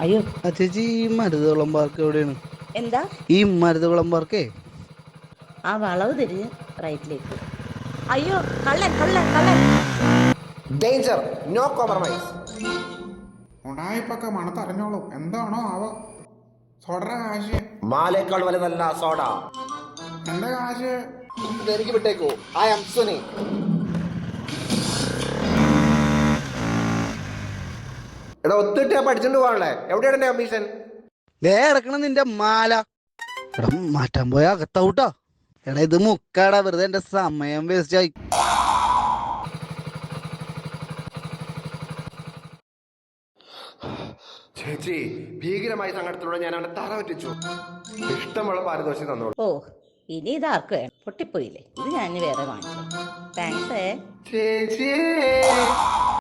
അയ്യോ. ആ ചേച്ചി ഈ മരുതകുളം പാർക്ക് എവിടെയാണ്? എന്താ? ഈ മരുതകുളം പാർക്കേ? ആ വളവ് തിരിഞ്ഞ് റൈറ്റിലേക്ക്. അയ്യോ കള്ളൻ കള്ളൻ കള്ളൻ. ഡേഞ്ചർ നോ കോംപ്രമൈസ് ഉടായ്പൊക്കെ മണത്തറിഞ്ഞോളൂ എന്താണോ ആവോ? സോഡറ കാശ്. മാലേക്കാൾ വലുതല്ല സോഡ. എന്റെ കാശ്? എനിക്ക് വിട്ടേക്കോ. ഐ ആം സുനി എടാ ഒത്തിട്ട് പഠിച്ചോണ്ട് പോകണ്ടേ എവിടെയാണ് എന്റെ കമ്മീഷൻ ദേ ഇറക്കണം നിന്റെ മാല. എടാ മാറ്റാൻ പോയ അകത്താവൂട്ടാ. എടാ ഇത് മുക്കാടാ വെറുതെ എന്റെ സമയം വേസ്റ്റ് ആയി. ചേച്ചി ഭീകരമായ സങ്കടത്തിലൂടെ ഞാൻ അവന്റെ തറ പറ്റിച്ചു. ഇഷ്ടമുള്ള പാരദോഷം തന്നോളൂ. ഓ ഇനി ഇതാർക്ക് വേണം പൊട്ടിപ്പോയില്ലേ? ഇത് ഞാൻ വേറെ വാങ്ങിച്ചു താങ്ക്സ് ചേച്ചി!